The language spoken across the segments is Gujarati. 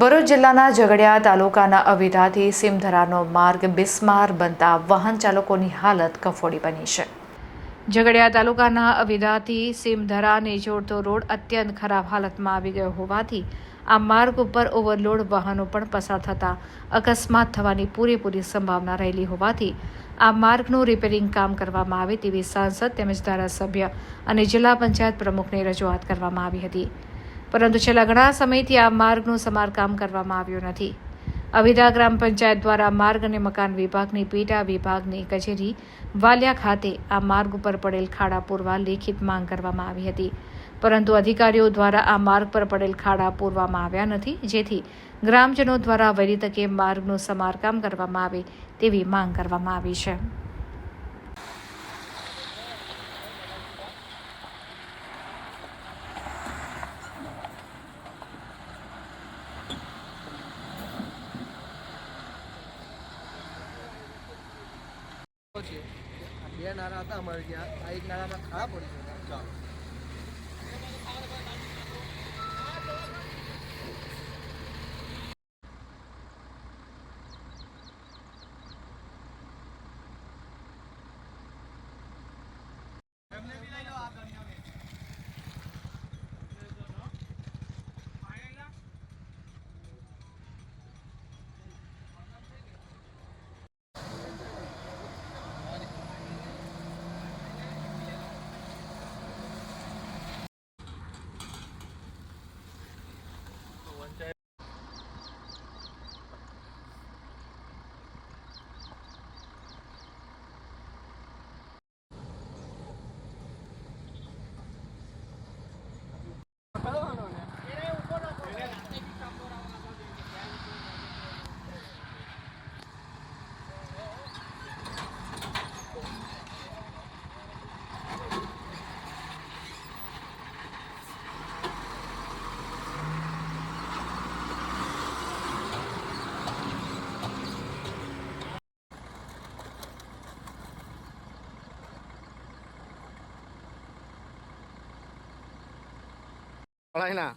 ભરૂચ જિલ્લાના ઝઘડિયા તાલુકાના અવિધાથી સિમધરાનો માર્ગ બિસ્માર બનતા વાહન ચાલકોની હાલત કફોડી બની છે. ઝઘડિયા તાલુકાના અવિધાથી સિમધરાને જોડતો રોડ અત્યંત ખરાબ હાલતમાં આવી ગયો હોવાથી આ માર્ગ ઉપર ઓવરલોડ વાહનો પણ પસાર થતા અકસ્માત થવાની પૂરેપૂરી સંભાવના રહેલી હોવાથી આ માર્ગનું રિપેરિંગ કામ કરવામાં આવે તેવી સાંસદ તેમજ ધારાસભ્ય અને જિલ્લા પંચાયત પ્રમુખને રજૂઆત કરવામાં આવી હતી. પરંતુ છેલ્લા ઘણા સમયથી આ માર્ગનું સમારકામ કરવામાં આવ્યું નથી. અવિધા ગ્રામ પંચાયત દ્વારા માર્ગ અને મકાન વિભાગની પેટા વિભાગની કચેરી વાલિયા ખાતે આ માર્ગ ઉપર પડેલ ખાડા પૂરવા લેખિત માંગ કરવામાં આવી હતી. પરંતુ અધિકારીઓ દ્વારા આ માર્ગ પર પડેલ ખાડા પૂરવામાં આવ્યા નથી, જેથી ગ્રામજનો દ્વારા વહેલી તકે માર્ગનું સમારકામ કરવામાં આવે તેવી માંગ કરવામાં આવી છે. બે નારા હતા અમારે ત્યાં. આ એક નારામાં ખરાબ પડી ગયા. પડાયના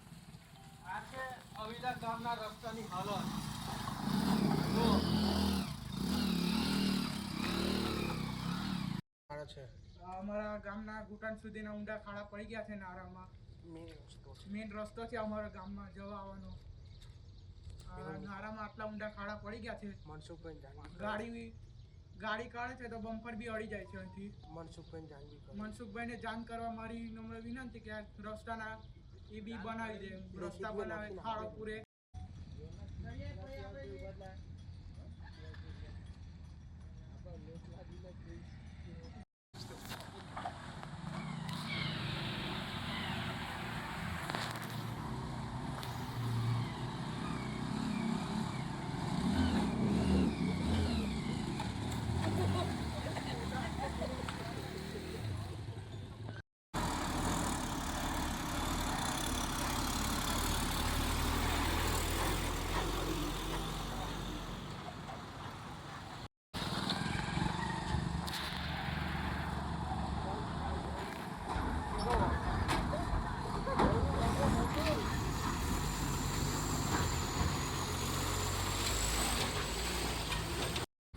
આ છે અવિદા ગામના રસ્તાની હાલત. છે. અમારા ગામના ઘૂંટણ સુધીના ઊંડા ખાડા પડી ગયા છે નારામાં. મેન રસ્તો છે. મેઇન રસ્તો છે અમારા ગામમાં જવા આવવાનો. નારામાં આટલા ઊંડા ખાડા પડી ગયા છે. મનસુખભાઈ ગાડી ગાડી કાઢે છે તો બમ્પર બી અડી જાય છે અહીંથી. મનસુખભાઈ. મનસુખભાઈને જાણ કરવા મારી નમ્ર વિનંતી કે રસ્તાના એ બી બનાવી દે. રસ્તા બનાવે ખાડો પૂરે.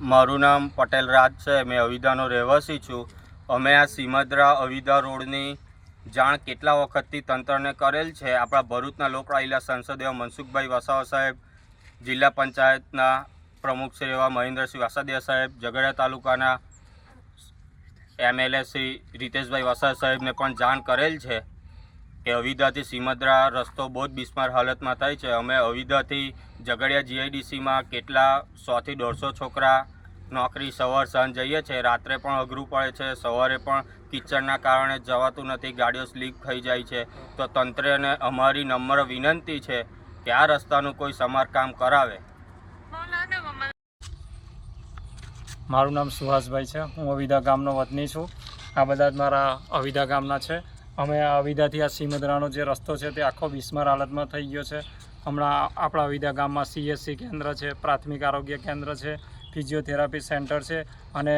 મારું નામ પટેલ રાજ છે. મેં અવિદાનો રહેવાસી છું. અમે આ સીમદ્રા અવિદા રોડની જાણ કેટલા વખતથી તંત્રને કરેલ છે આપણા ભરૂચના લોકરાયેલા સંસદ એવા મનસુખભાઈ વસાવા સાહેબ, જિલ્લા પંચાયતના પ્રમુખ શ્રી એવા મહેન્દ્રસિંહ વાસાદિયા સાહેબ, ઝઘડિયા તાલુકાના એમએલએ શ્રી રીતેશભાઈ વસાવા સાહેબને પણ જાણ કરેલ છે. કે અવિદાથી સીમદ્રા રસ્તો બહુ જ બિસ્માર હાલતમાં થાય છે. અમે અવિદાથી ઝઘડિયા જીઆઈડીસીમાં કેટલા સોથી દોઢસો છોકરા નોકરી સવાર સાંજ જઈએ છે. રાત્રે પણ અઘરું પડે છે. સવારે પણ કિચડના કારણે જવાતું નથી. ગાડીઓ સ્લીપ થઈ જાય છે. તો તંત્રને અમારી નમ્ર વિનંતી છે કે આ રસ્તાનું કોઈ સમારકામ કરાવે. મારું નામ સુહાસભાઈ છે. હું અવિદા ગામનો વતની છું. આ બધા જ મારા અવિદા ગામના છે. અમે આ અવિદાથી આ સીમદરાનો જે રસ્તો છે તે આખો બિસ્માર હાલતમાં થઈ ગયો છે. હમણાં આપણા અવિદા ગામમાં સીએસસી કેન્દ્ર છે, પ્રાથમિક આરોગ્ય કેન્દ્ર છે, ફિઝિયોથેરાપી સેન્ટર છે અને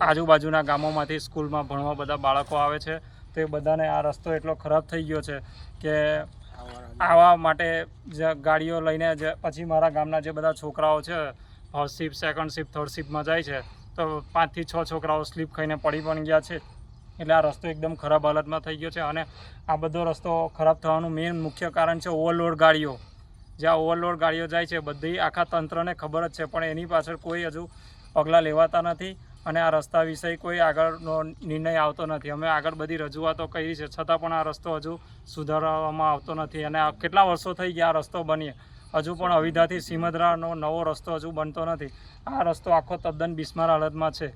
આજુબાજુના ગામોમાંથી સ્કૂલમાં ભણવા બધા બાળકો આવે છે. તો એ બધાને આ રસ્તો એટલો ખરાબ થઈ ગયો છે કે આવા માટે જે ગાડીઓ લઈને જે પછી મારા ગામના જે બધા છોકરાઓ છે first shift second shift third શિફ્ટમાં જાય છે, તો પાંચથી છ છોકરાઓ સ્લીપ ખાઈને પડી પણ ગયા છે. એટલે આ રસ્તો એકદમ ખરાબ હાલતમાં થઈ ગયો છે અને આ બધો રસ્તો ખરાબ થવાનું મેઇન મુખ્ય કારણ છે ઓવરલોડ ગાડીઓ. જ્યાં ઓવરલોડ ગાડીઓ જાય છે, બધી આખા તંત્રને ખબર જ છે, પણ એની પાછળ કોઈ હજુ પગલાં લેવાતા નથી અને આ રસ્તા વિષય કોઈ આગળનો નિર્ણય આવતો નથી. અમે આગળ બધી રજૂઆતો કરી છે, છતાં પણ આ રસ્તો હજુ સુધારવામાં આવતો નથી અને કેટલા વર્ષો થઈ ગયા આ રસ્તો બનીએ હજુ પણ અવિધાથી સિમદ્રાનો નવો રસ્તો હજુ બનતો નથી. આ રસ્તો આખો તદ્દન બિસ્માર હાલતમાં છે.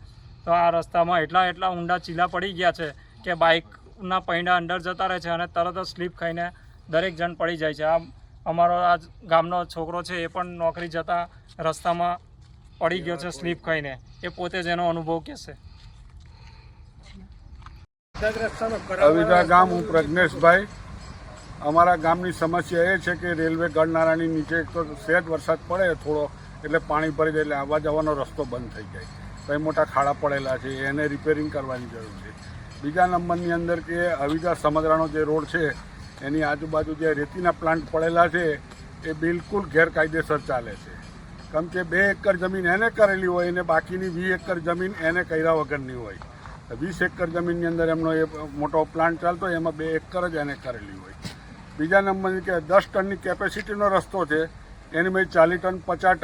તો આ રસ્તામાં એટલા એટલા ઊંડા ચીલા પડી ગયા છે કે બાઇકના પૈડા અંદર જતા રહે છે અને તરત જ સ્લીપ ખાઈને દરેક જણ પડી જાય છે. આ અમારો આ ગામનો છોકરો છે એ પણ નોકરી જતા રસ્તામાં પડી ગયો છે સ્લીપ ખાઈને. એ પોતે જ એનો અનુભવ કહેશે ગામ, હું પ્રજ્ઞેશભાઈ. અમારા ગામની સમસ્યા એ છે કે રેલવે ગળનારાની નીચે તો સહેજ વરસાદ પડે થોડો, એટલે પાણી ભરી જાય એટલે આવવા જવાનો રસ્તો બંધ થઈ જાય. કંઈ મોટા ખાડા પડેલા છે, એને રિપેરિંગ કરવાની જરૂર છે. બીજા નંબરની અંદર કે અવિધા સમદ્રાનો જે રોડ છે, એની આજુબાજુ જે રેતીના પ્લાન્ટ પડેલા છે, એ બિલકુલ ગેરકાયદેસર ચાલે છે. કેમ કે બે એકર જમીન એને કરેલી હોય, અને બાકીની વીસ એકર જમીન એને કર્યા વગરની હોય. વીસ એકર જમીનની અંદર એમનો એ મોટો પ્લાન્ટ ચાલતો હોય, એમાં બે એકર જ એને કરેલી હોય. બીજા નંબરની કે દસ ટનની કેપેસિટીનો રસ્તો છે, એની મેં ચાલીસ ટન, પચાસ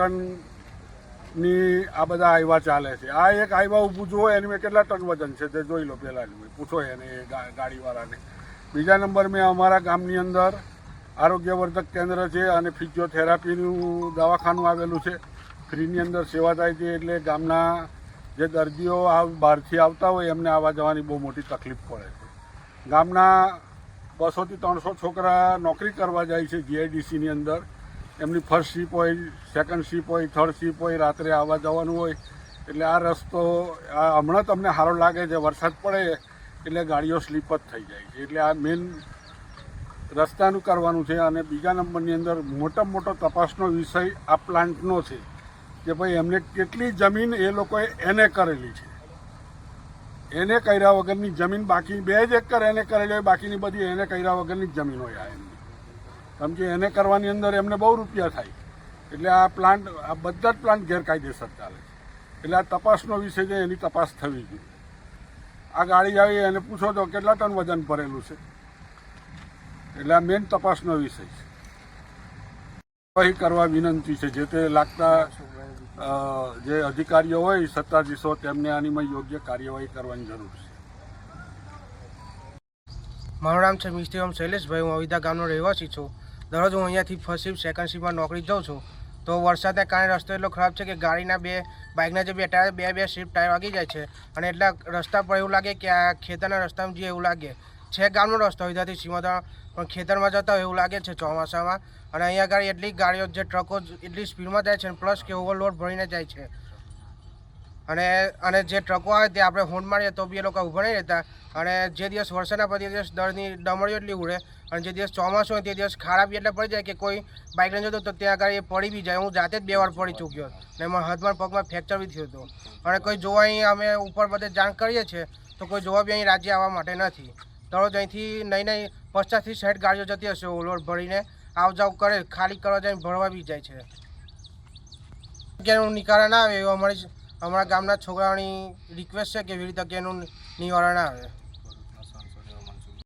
ટનની આ બધા આવ્યા ચાલે છે. આ એક આવ્યા ઊભું જુઓ એની કેટલા ટન વજન છે તે જોઈ લો પહેલાંની પૂછો એને એ ગાડીવાળાને. બીજા નંબર મેં અમારા ગામની અંદર આરોગ્યવર્ધક કેન્દ્ર છે અને ફિઝિયોથેરાપીનું દવાખાનું આવેલું છે. ફ્રીની અંદર સેવા થાય છે એટલે ગામના જે દર્દીઓ આ બહારથી આવતા હોય એમને આવવા જવાની બહુ મોટી તકલીફ પડે છે. ગામના બસોથી ત્રણસો છોકરા નોકરી કરવા જાય છે જીઆઈડીસીની અંદર. એમની ફર્સ્ટ શિપ હોય સેકન્ડ શિપ હોય થર્ડ શિપ હોય, રાત્રે આવવા જવાનું હોય. એટલે આ રસ્તો, આ હમણાં તમને સારો લાગે છે, વરસાદ પડે એટલે ગાડીઓ સ્લીપ જ થઈ જાય છે. એટલે આ મેઇન રસ્તાનું કરવાનું છે અને બીજા નંબરની અંદર મોટા મોટો તપાસનો વિષય આ પ્લાન્ટનો છે કે ભાઈ એમને કેટલી જમીન એ લોકોએ એને કરેલી છે. એને કર્યા વગરની જમીન બાકી, બે જ એકર એને કરેલી હોય, બાકીની બધી એને કર્યા વગરની જમીન હોય આ એમની કે એને કરવાની અંદર એમને બહુ રૂપિયા થાય. એટલે આ પ્લાન્ટ, આ બધા જ પ્લાન્ટ ગેરકાયદેસર ચાલે એટલે આ તપાસનો વિષય છે, એની તપાસ થવી જોઈએ. આ ગાડી આવી, એને પૂછો તો કેટલા ટન વજન ભરેલું છે? એટલે આ મેઇન તપાસનો વિષય છે. કાર્યવાહી કરવા વિનંતી છે, જે તે લાગતા જે અધિકારીઓ હોય, સત્તાધીશો, તેમને આનીમાં યોગ્ય કાર્યવાહી કરવાની જરૂર છે. મારું નામ છે મિસ્ત્રી ઓમ શૈલેષભાઈ, હું અવિધા ગામનો રહેવાસી છું. દરરોજ હું અહીંયાથી ફર્સ્ટ શિફ્ટ સેકન્ડ શિફ્ટમાં નોકરી જાઉં છું, તો વરસાદના કારણે રસ્તો એટલો ખરાબ છે કે ગાડીના બે, બાઇકના જે બે ટાયર, બે બે શિફ્ટ ટાયર વાગી જાય છે અને એટલા રસ્તા પર એવું લાગે કે આ ખેતરના રસ્તામાં જે એવું લાગે, છે ગામનો રસ્તો અવિધાથી સીમાદા પણ ખેતરમાં જતા હોય એવું લાગે છે ચોમાસામાં અને અહીંયા આગળ એટલી ગાડીઓ, જે ટ્રકો એટલી સ્પીડમાં જાય છે પ્લસ કે ઓવરલોડ ભરીને જાય છે. અને અને જે ટ્રકો આવે તે આપણે હોંડ મારીએ તો બી એ લોકો ઊભા નહીં રહેતા. અને જે દિવસ વરસાદના પછી દિવસ દળની ડમળીઓ એટલી ઉડે. અને જે દિવસ ચોમાસું હોય, તે દિવસ ખાડા એટલે પડી જાય કે કોઈ બાઇક લઈને જતો તો ત્યાં આગળ એ પડી બી જાય. હું જાતે જ બે વાર પડી ચૂક્યો. ને એમાં હાથમાં પગમાં ફ્રેક્ચર બી થયું હતું. અને કોઈ જોવા અહીં અમે ઉપર બધે જાણ કરીએ છીએ, તો કોઈ જોવા બી અહીં રાજ્ય આવવા માટે નથી. તો અહીંથી નહીં નહીં પચાસથી સાઠ ગાડીઓ જતી હશે ઓલોડ ભરીને. આવ જાવ કરે, ખાલી કરવા જાય ભરવા બી જાય છે. જગ્યાનું નિકારણ ના આવે એવું અમારી અમારા ગામના છોકરાઓની રિક્વેસ્ટ છે કે એવી રીતે એનું નિવારણ આવે.